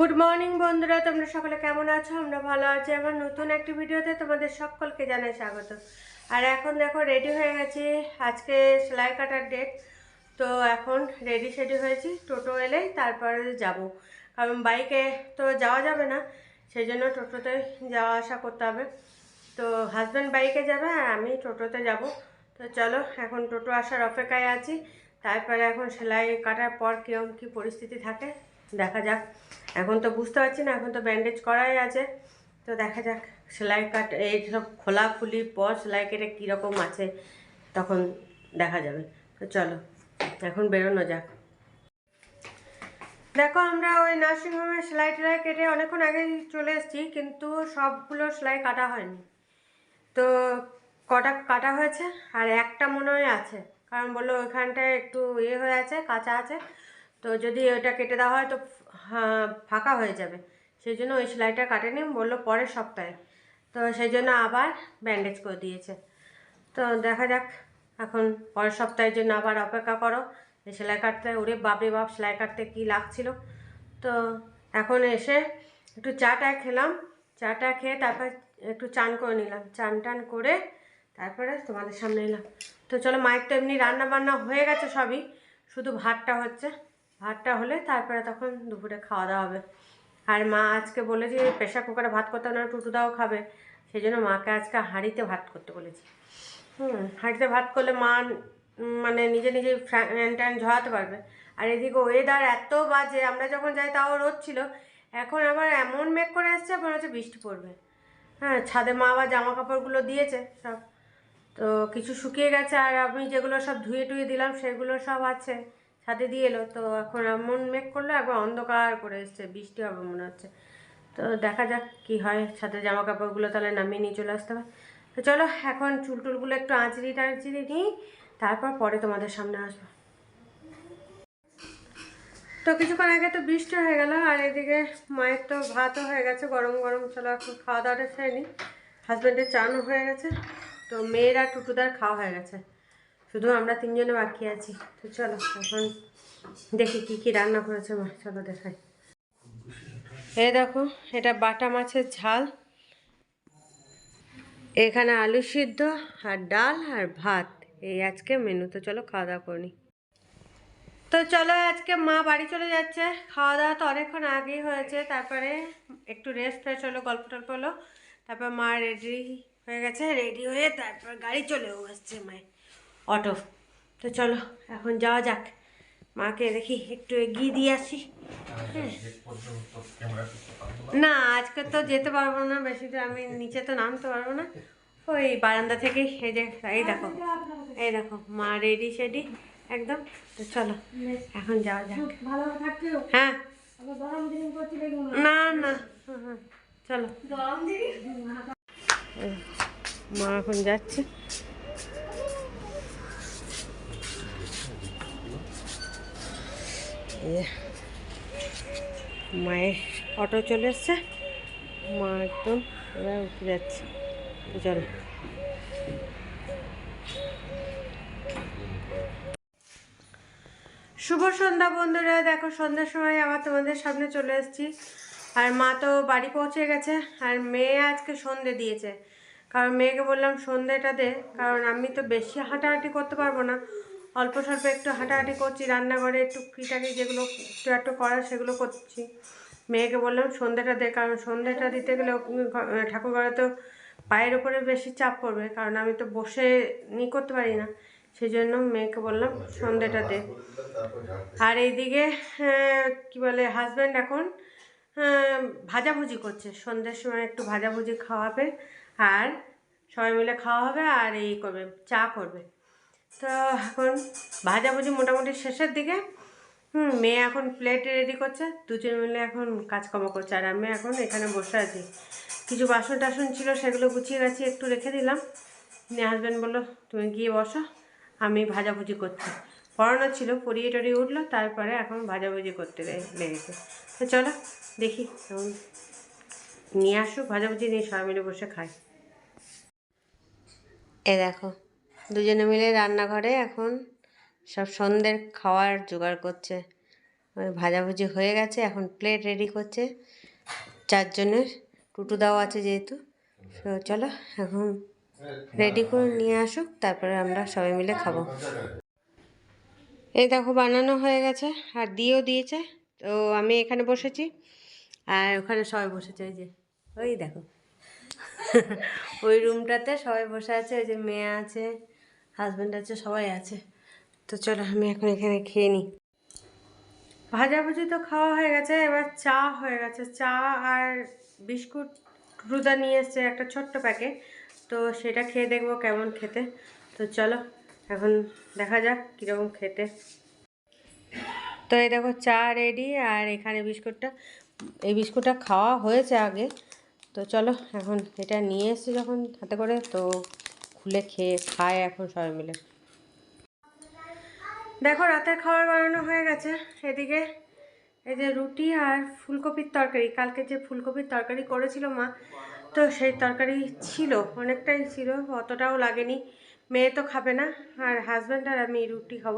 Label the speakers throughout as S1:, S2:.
S1: Good morning বন্ধুরা। তোমরা সকলে কেমন আছো? আমরা ভালো আছি। আমার নতুন একটি ভিডিওতে তোমাদের সকলকে জানাই স্বাগত। আর এখন দেখো রেডি হয়ে গেছি। আজকে সেলাই কাটার ডেট তো এখন রেডি সেডি হয়েছি। টোটো এলেই তারপরে যাব। কারণ বাইকে তো যাওয়া যাবে না। সেই জন্য টোটোতে যাওয়া আসা করতে হবে। তো হাজব্যান্ড বাইকে যাবে আর আমি টোটোতে যাব। তো চলো, এখন টোটো আসার অপেক্ষায় আছি। তারপরে এখন সেলাই কাটার পর কীরকম কী পরিস্থিতি থাকে, দেখা যাক। এখন তো বুঝতে পারছি না, এখন তো ব্যান্ডেজ করাই আছে। তো দেখা যাক, সেলাই কাট, এই সব খোলাখুলির পর সেলাই কেটে কীরকম আছে, তখন দেখা যাবে। তো চলো, এখন বেরোনো যাক। দেখো, আমরা ওই নার্সিংহোমে সেলাই টেলাই কেটে অনেকক্ষণ আগে চলে এসেছি, কিন্তু সবগুলো সেলাই কাটা হয়নি। তো কটা কাটা হয়েছে? আর একটা মনে হয় আছে, কারণ বলল ওইখানটায় একটু ইয়ে হয়ে আছে, কাঁচা আছে। তো যদি ওইটা কেটে দেওয়া হয় তো হ্যাঁ, ফাঁকা হয়ে যাবে। সেই জন্য ওই সেলাইটা কাটেনি বলল পরের সপ্তাহে। তো সেই জন্য আবার ব্যান্ডেজ করে দিয়েছে। তো দেখা যাক এখন পরের সপ্তাহের জন্য আবার অপেক্ষা করো। এই সেলাই কাটতে ওরে বাপরে বাপ সেলাই কাটতে কী লাগছিল। তো এখন এসে একটু চাটা খেলাম। চাটা খেয়ে তারপর একটু চান করে নিলাম। চান টান করে তারপরে তোমাদের সামনে এলাম। তো চলো মায়ের তো এমনি রান্না বান্না হয়ে গেছে সবই। শুধু ভাতটা হচ্ছে। ভাতটা হলে তারপরে তখন দুপুরে খাওয়া দাওয়া হবে। আর মা আজকে বলেছে প্রেশার কুকারে ভাত করতে না টুটুদাও খাবে। সেই জন্য মাকে আজকে হাঁড়িতে ভাত করতে বলেছি। হুম, হাঁড়িতে ভাত করলে মা মানে নিজে নিজে ফ্যান ট্যান ঝরাতে পারবে। আর এদিকে ওয়েদার এত বাজে, আমরা যখন যাই তাও রোদ ছিল। এখন আবার এমন মেঘ করে এসছে, মনে হচ্ছে বৃষ্টি পড়বে। হ্যাঁ ছাদে মা আবার জামা কাপড়গুলো দিয়েছে সব। তো কিছু শুকিয়ে গেছে, আর আমি যেগুলো সব ধুয়ে টুয়ে দিলাম, সেগুলো সব আছে। ছাদে দিয়ে এলো। তো এখন এমন মেঘ করল, একবার অন্ধকার করে এসছে, বৃষ্টি হবে মনে হচ্ছে। তো দেখা যাক কি হয়, সাথে জামা কাপড়গুলো তাহলে নামিয়ে নিয়ে চলে আসতে হবে। তো চলো, এখন চুল টুলগুলো একটু আঁচড়ি টাঁচড়ি নিই, তারপর পরে তোমাদের সামনে আসব। তো কিছুক্ষণ আগে তো বৃষ্টি হয়ে গেল, আর এদিকে মায়ের তো ভাতও হয়ে গেছে, গরম গরম। চলো এখন খাওয়া দাওয়াটা সেরে নিই। হাজব্যান্ডের চানও হয়ে গেছে, তো মেয়েরা টুটুদার খাওয়া হয়ে গেছে। শুধু আমরা তিনজনে বাকি আছি। তো চলো, এখন দেখি কি কি রান্না করেছে মা। চলো দেখাই। এই দেখো, এটা বাটা মাছের ঝাল। এখানে আলু সিদ্ধ, আর ডাল, আর ভাত। এই আজকে মেনু তো চলো খাওয়া দাওয়া করে তো চলো আজকে মা বাড়ি চলে যাচ্ছে। খাওয়া দাওয়া তো অনেকক্ষণ আগেই হয়েছে। তারপরে একটু রেস্ট ফ্রেশ হলো গল্প টল্প হলো। তারপর মা রেডি হয়ে গেছে। রেডি হয়ে তারপর গাড়ি চলেও আসছে মায়ের। অটো। তো চলো এখন যাওয়া যাক। মাকে দেখি একটু এগিয়ে দিয়ে আসি। হ্যাঁ। না আজকে তো যেতে পারব না বেশি তো আমি নিচে তো নামতে পারব না। ওই বারান্দা থেকেই এই যে এই দেখো এই দেখো মা রেডি সেডি একদম। তো চলো এখন যাওয়া যাক।
S2: ভালো
S1: হ্যাঁ। না না হ্যাঁ, হ্যাঁ, চলো। মা এখন যাচ্ছে। মায়ের অটো চলে এসছে। মা একদম এবার উঠে যাচ্ছে। চলো। শুভ সন্ধ্যা বন্ধুরা। দেখো সন্ধ্যার সময় আবার তোমাদের সামনে চলে এসেছি। আর মা তো বাড়ি পৌঁছে গেছে। আর মেয়ে আজকে সন্ধে দিয়েছে। কারণ মেয়েকে বললাম সন্ধেটা দে। কারণ আমি তো বেশি হাঁটাহাঁটি করতে পারব না। অল্প স্বল্প একটু হাঁটাহাঁটি করছি, রান্নাঘরে একটু ফিটাকি যেগুলো একটু একটু করার সেগুলো করছি। মেয়েকে বললাম সন্ধেটা দে, কারণ সন্ধেটা দিতে গেলে ঠাকুর ঘরে তো পায়ের উপরে বেশি চাপ পড়বে, কারণ আমি তো বসে নি করতে পারি না। সেই জন্য মেয়েকে বললাম সন্ধেটা দে। আর এইদিকে কি বলে হাজব্যান্ড এখন ভাজাভুজি করছে। সন্ধ্যের সময় একটু ভাজাভুজি খাওয়াবে, আর সবাই মিলে খাওয়া হবে আর এই করবে, চা করবে। তো এখন ভাজাভুজি মোটামুটি শেষের দিকে। হুম, মেয়ে এখন প্লেট রেডি করছে। দুজন মিলে এখন কাজকর্ম করছে। আর আমি এখন এখানে বসে আছি। কিছু বাসন টাসন ছিল সেগুলো গুছিয়ে গেছি একটু রেখে দিলাম। নিয়ে হাজব্যান্ড বলল, তুমি গিয়ে বসো, আমি ভাজাভুজি করছি। পড়ানো ছিল, পড়িয়ে টড়িয়ে উঠল, তারপরে এখন ভাজাভুজি করতে লেগেছে। তো চলো, দেখি এখন। নিয়ে আসুক, ভাজাভুজি নিয়ে সবাই মিলে বসে খাই। এ দেখো দুজনে মিলে রান্নাঘরে এখন সব সন্ধ্যের খাওয়ার জোগাড় করছে। ভাজাভুজি হয়ে গেছে, এখন প্লেট রেডি করছে। চারজনের টুটু দাও আছে যেহেতু। তো চলো এখন রেডি করে নিয়ে আসুক, তারপরে আমরা সবাই মিলে খাব। এই দেখো বানানো হয়ে গেছে, আর দিয়েও দিয়েছে। তো আমি এখানে বসেছি, আর ওখানে সবাই বসেছে ওই যে, ওই দেখো। ওই রুমটাতে সবাই বসে আছে, ওই যে মেয়ে আছে। হাজব্যান্ড আছে, সবাই আছে। তো চলো, আমি এখন এখানে খেয়ে নিই। ভাজাভুজি তো খাওয়া হয়ে গেছে, এবার চা হয়ে গেছে। চা আর বিস্কুট রুদা নিয়ে এসছে একটা ছোট্ট প্যাকেট। তো সেটা খেয়ে দেখব কেমন খেতে। তো চলো, এখন দেখা যাক কীরকম খেতে। তো এই দেখো, চা রেডি আর এখানে বিস্কুটটা। এই বিস্কুটটা খাওয়া হয়েছে আগে। তো চলো, এখন এটা নিয়ে এসছি যখন হাতে করে। তো খুলে খেয়ে খায় এখন সবাই মিলে। দেখো, রাতের খাবার বানানো হয়ে গেছে। এদিকে এই যে রুটি আর ফুলকপির তরকারি। কালকে যে ফুলকপির তরকারি করেছিল মা, তো সেই তরকারি ছিল, অনেকটাই ছিল, অতটাও লাগেনি। মেয়ে তো খাবে না, আর হাজব্যান্ড আর আমি রুটি খাব।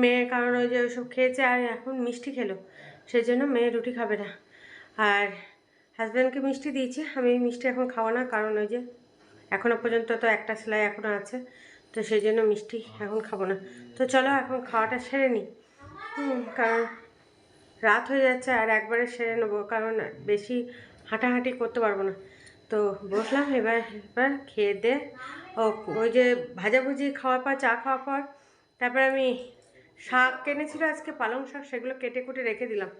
S1: মেয়ে, কারণ ওই যে ওইসব খেয়েছে আর এখন মিষ্টি খেলো, সেই জন্য মেয়ে রুটি খাবে না। আর হাজব্যান্ডকে মিষ্টি দিয়েছি, আমি মিষ্টি এখন খাওয়া না, কারণ ওই যে এখনও পর্যন্ত তো একটা সেলাই এখনও আছে, তো সেই জন্য মিষ্টি এখন খাব না। তো চলো এখন খাওয়াটা সেরে নিই কারণ রাত হয়ে যাচ্ছে আর একবারে সেরে নেব, কারণ বেশি হাঁটাহাঁটি করতে পারব না। তো বসলাম, এবার এবার খেয়ে দে। ও, ওই যে ভাজাভুজি খাওয়ার পর, চা খাওয়ার পর, তারপরে আমি শাক কিনেছিল আজকে, পালং শাক, সেগুলো কেটে কুটে রেখে দিলাম।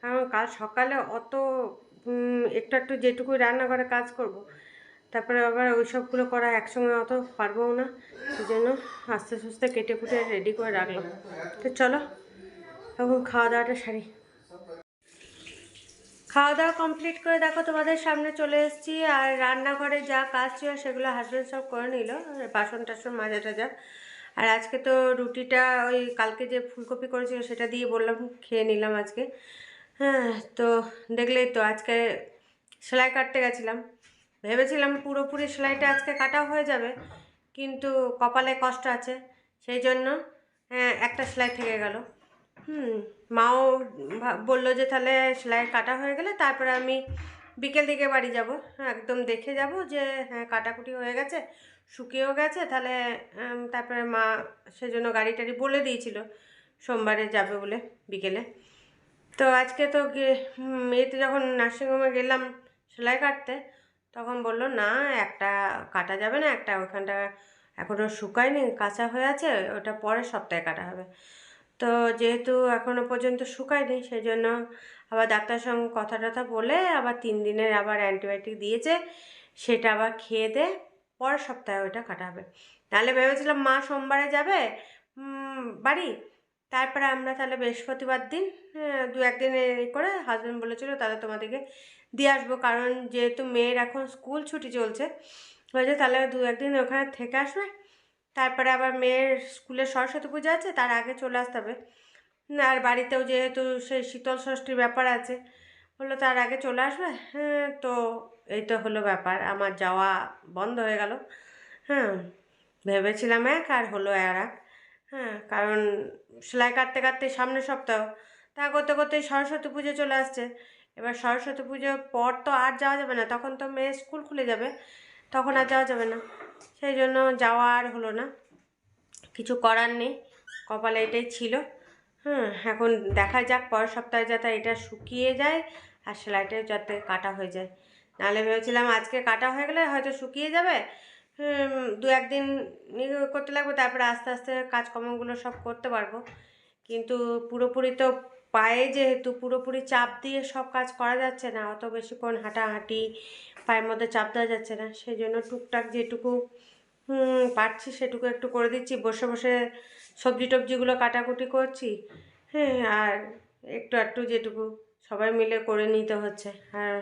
S1: কারণ কাল সকালে অত একটু একটু যেটুকু রান্নাঘরে কাজ করব। তারপরে আবার ওই সবগুলো করা একসঙ্গে অত পারবও না সেই জন্য আস্তে সুস্তে কেটে কুটে রেডি করে রাখলাম। তো চলো, এখন খাওয়া দাওয়াটা সারি। খাওয়া দাওয়া কমপ্লিট করে দেখো, তোমাদের সামনে চলে এসেছি, আর রান্নাঘরে যা কাজ ছিল সেগুলো হাজব্যান্ড সব করে নিল, বাসন টাসন মাজা টাজা আর আজকে তো রুটিটা ওই কালকে যে ফুলকপি করেছিল সেটা দিয়ে বললাম, খেয়ে নিলাম আজকে। হ্যাঁ তো দেখলেই তো আজকে সেলাই কাটতে গেছিলাম। ভেবেছিলাম পুরোপুরি সেলাইটা আজকে কাটা হয়ে যাবে কিন্তু কপালে কষ্ট আছে সেই জন্য হ্যাঁ, একটা সেলাই থেকে গেল। হুম মাও বলল যে তাহলে সেলাই কাটা হয়ে গেলে তারপরে আমি বিকেল দিকে বাড়ি যাব। একদম দেখে যাব যে হ্যাঁ কাটাকুটি হয়ে গেছে শুকিয়েও গেছে তাহলে তারপরে মা সেজন্য গাড়ি টাড়ি বলে দিয়েছিল সোমবারে যাবে বলে বিকেলে। তো আজকে তো মেয়েতে যখন নার্সিংহোমে গেলাম সেলাই কাটতে তখন বলল না একটা কাটা যাবে না একটা ওখানটা এখনও শুকায়নি কাঁচা হয়ে আছে ওটা পরের সপ্তাহে কাটা হবে। তো যেহেতু এখনও পর্যন্ত শুকায়নি সেই জন্য আবার ডাক্তার সঙ্গে কথা টথা বলে আবার তিন দিনের আবার অ্যান্টিবায়োটিক দিয়েছে সেটা আবার খেয়ে দে পরের সপ্তাহে ওটা কাটা হবে। তাহলে ভেবেছিলাম মা সোমবারে যাবে বাড়ি তারপরে আমরা তাহলে বৃহস্পতিবার দিন আহ, দু একদিন করে হাজব্যান্ড বলেছিল তাহলে তোমাদেরকে দিয়ে আসব। কারণ যেহেতু মেয়ের এখন স্কুল ছুটি চলছে হয়েছে তাহলে দু একদিন ওখানে থেকে আসবে। তারপরে আবার মেয়ের স্কুলে সরস্বতী পূজা আছে, তার আগে চলে আসতে হবে। আর বাড়িতেও যেহেতু সেই শীতল ষষ্ঠীর ব্যাপার আছে, বলল তার আগে চলে আসবে। হ্যাঁ তো এই তো হলো ব্যাপার, আমার যাওয়া বন্ধ হয়ে গেল। হ্যাঁ ভেবেছিলাম এক আর হলো আর এক। হ্যাঁ কারণ সেলাই কাটতে কাটতে সামনের সপ্তাহ, তা করতে করতে সরস্বতী পুজো চলে আসছে। এবার সরস্বতী পুজোর পর তো আর যাওয়া যাবে না, তখন তো মেয়ে স্কুল খুলে যাবে, তখন আর যাওয়া যাবে না, সেই জন্য যাওয়া আর হলো না, কিছু করার নেই, কপালে এটাই ছিল হ্যাঁ এখন দেখা যাক পরের সপ্তাহে যাতে এটা শুকিয়ে যায় আর সেলাইটা যাতে কাটা হয়ে যায়, নাহলে ভেবেছিলাম আজকে কাটা হয়ে গেলে হয়তো শুকিয়ে যাবে দু একদিন করতে লাগবে, তারপরে আস্তে আস্তে কাজকর্মগুলো সব করতে পারব, কিন্তু পুরোপুরি তো পায়ে যেহেতু পুরোপুরি চাপ দিয়ে সব কাজ করা যাচ্ছে না, অত বেশিক্ষণ হাঁটাহাঁটি, পায়ের মধ্যে চাপ দেওয়া যাচ্ছে না সেই জন্য টুকটাক যেটুকু পারছি সেটুকু একটু করে দিচ্ছি, বসে বসে সবজি টবজিগুলো কাটাকুটি করছি হ্যাঁ আর একটু একটু যেটুকু সবাই মিলে করে নিতে হচ্ছে, আর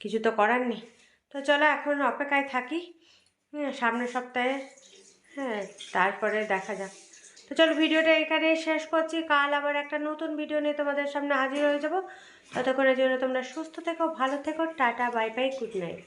S1: কিছু তো করার নেই। তো চলো এখন অপেক্ষায় থাকি হ্যাঁ সামনের সপ্তাহে হ্যাঁ তারপরে দেখা যাক। তো চলো ভিডিওটা এখানে শেষ করছি। কাল আবার একটা নতুন ভিডিও নিয়ে তোমাদের সামনে হাজির হয়ে যাব। ততক্ষণের জন্য তোমরা সুস্থ থেকো, ভালো থেকো, tata bye bye good night